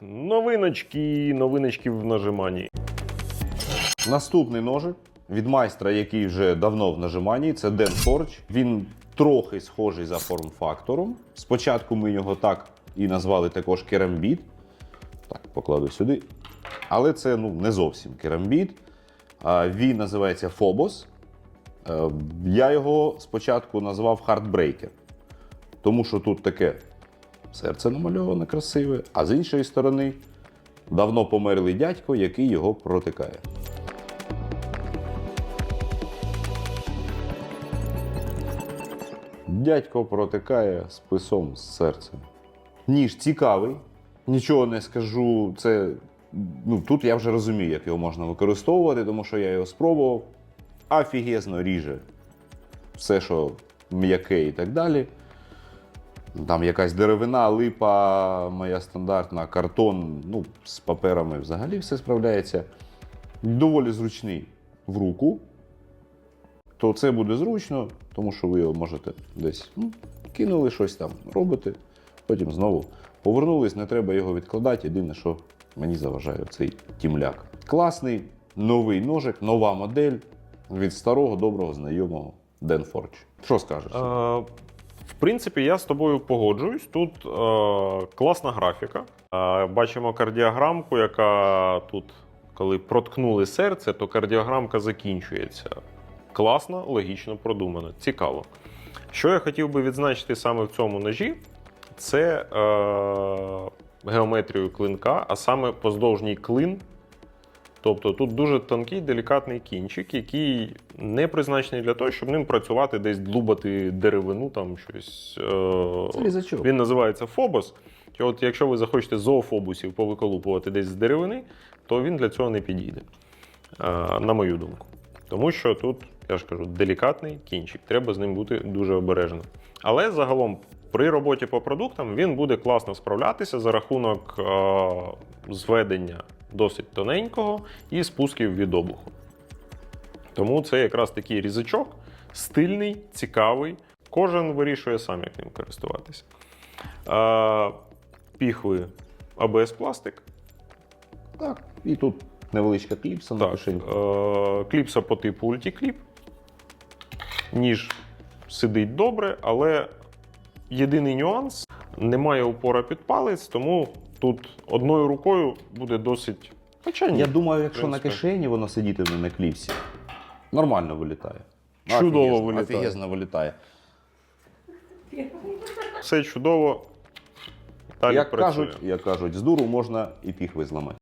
Новиночки, новиночки в нажиманні. Наступний ножик від майстра, який вже давно в нажиманні, це Dan Forge. Він трохи схожий за форм-фактором. Спочатку ми його так і назвали також керамбіт. Так, покладу сюди. Але це ну, не зовсім керамбіт. Він називається Phobos. Е, Я його спочатку назвав Heartbreaker, тому що тут таке серце намальоване красиве, а з іншої сторони давно померлий дядько, який його протикає. Дядько протикає списом з серцем. Ніж цікавий, нічого не скажу. Це ну, тут я вже розумію, як його можна використовувати, тому що я його спробував. Афігезно ріже все, що м'яке і так далі. Там якась деревина, липа, моя стандартна, картон, ну, з паперами взагалі все справляється. Доволі зручний в руку. То це буде зручно, тому що ви його можете десь ну, кинули щось там, робите, потім знову повернулись, не треба його відкладати. Єдине, що мені заважає цей тімляк. Класний новий ножик, нова модель від старого доброго знайомого Денфорч. Що скажеш? Е, в принципі, я з тобою погоджуюсь. Тут е, класна графіка. Е, бачимо кардіограмку, яка тут, коли проткнули серце, то кардіограмка закінчується. Класно, логічно продумано, цікаво. Що я хотів би відзначити саме в цьому ножі, це е, геометрію клинка, а саме поздовжній клин. Тобто тут дуже тонкий, делікатний кінчик, який не призначений для того, щоб ним працювати, десь длубати деревину, там щось. Е, Це. Він називається Фобос. І от якщо ви захочете зоофобусів повиколупувати десь з деревини, то він для цього не підійде, е, на мою думку. Тому що тут, я ж кажу, делікатний кінчик, треба з ним бути дуже обережним. Але загалом при роботі по продуктам він буде класно справлятися за рахунок е, зведення досить тоненького і спусків від обуху. Тому це якраз такий різачок, стильний, цікавий. Кожен вирішує сам, як ним користуватися. Піхви АБС пластик. Так, і тут невеличка кліпса на кишеньку. е, кліпса по типу ультікліп. Ніж сидить добре, але єдиний нюанс немає упора під палець, тому тут одною рукою буде досить. Хоча ні. Я думаю, якщо на кишені воно сидітиме на кліпсі, нормально вилітає. Чудово Офігезно, вилітає. Офігезно вилітає. Все чудово. Далі як, працює. кажуть, як кажуть, з дуру можна і піхви зламати.